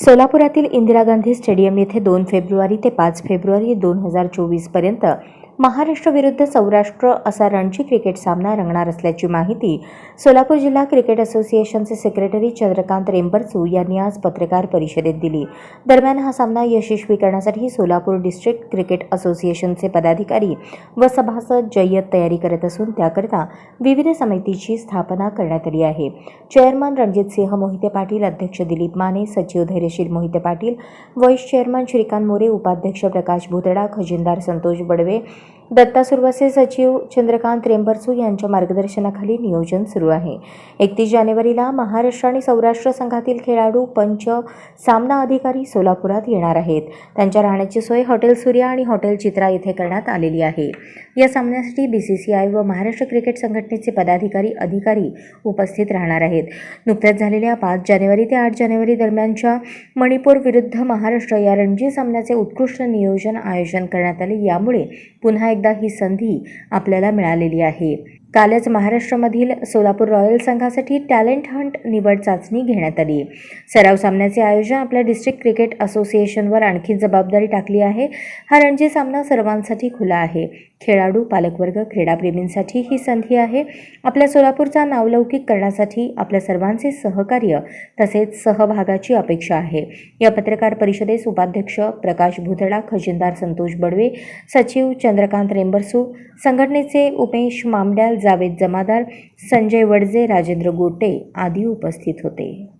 सोलापुरातील Indira Gandhi stadium येथे दोन February ते पाच फेब्रुवारी दोन हजार चोवीसपर्यंत महाराष्ट्र विरुद्ध सौराष्ट्र असा रणजी क्रिकेट सामना रंगणार असल्याची माहिती सोलापूर जिल्हा क्रिकेट असोसिएशनचे सेक्रेटरी चंद्रकांत रेंबरसू यांनी आज पत्रकार परिषदेत दिली. दरम्यान हा सामना यशस्वी करण्यासाठी सोलापूर डिस्ट्रिक्ट क्रिकेट असोसिएशनचे पदाधिकारी व सभासद जय्यत तयारी करत असून त्याकरता विविध समितीची स्थापना करण्यात आली आहे. चेअरमन रणजितसिंह मोहिते पाटील अध्यक्ष दिलीप माने सचिव धैर्यशील मोहिते पाटील व्हाईस चेअरमन श्रीकांत मोरे उपाध्यक्ष प्रकाश भुतडा खजिनदार संतोष बडवे दत्ता सुरवासे सचिव चंद्रकांत रेंबरसू यांच्या मार्गदर्शनाखाली नियोजन सुरू आहे. एकतीस जानेवारीला महाराष्ट्र आणि सौराष्ट्र संघातील खेळाडू पंच सामना अधिकारी सोलापुरात येणार आहेत. त्यांच्या राहण्याची सोय हॉटेल सूर्या आणि हॉटेल चित्रा येथे करण्यात आलेली आहे. या सामन्यासाठी बी सी सी आय व महाराष्ट्र क्रिकेट संघटनेचे पदाधिकारी अधिकारी उपस्थित राहणार आहेत. नुकत्याच झालेल्या पाच जानेवारी ते आठ जानेवारी दरम्यानच्या मणिपूर विरुद्ध महाराष्ट्र या रणजी सामन्याचे उत्कृष्ट नियोजन आयोजन करण्यात आले. यामुळे पुन्हा एकदा ही संधी आपल्याला मिळालेली आहे. कालच महाराष्ट्रामधील सोलापूर रॉयल संघासाठी टॅलेंट हंट निवड चाचणी घेण्यात आली. सराव सामन्याचे आयोजन आपल्या डिस्ट्रिक्ट क्रिकेट असोसिएशनवर आणखी जबाबदारी टाकली आहे. हा रणजी सामना सर्वांसाठी खुला आहे. खेळाडू पालकवर्ग क्रीडाप्रेमींसाठी ही संधी आहे. आपल्या सोलापूरचा नावलौकिक करण्यासाठी आपल्या सर्वांचे सहकार्य तसेच सहभागाची अपेक्षा आहे. या पत्रकार परिषदेस उपाध्यक्ष प्रकाश भुतडा खजिनदार संतोष बडवे सचिव चंद्रकांत रेंबरसू संघटनेचे उमेश मामड्याल जावेद जमादार संजय वडजे राजेंद्र गोटे आदी उपस्थित होते.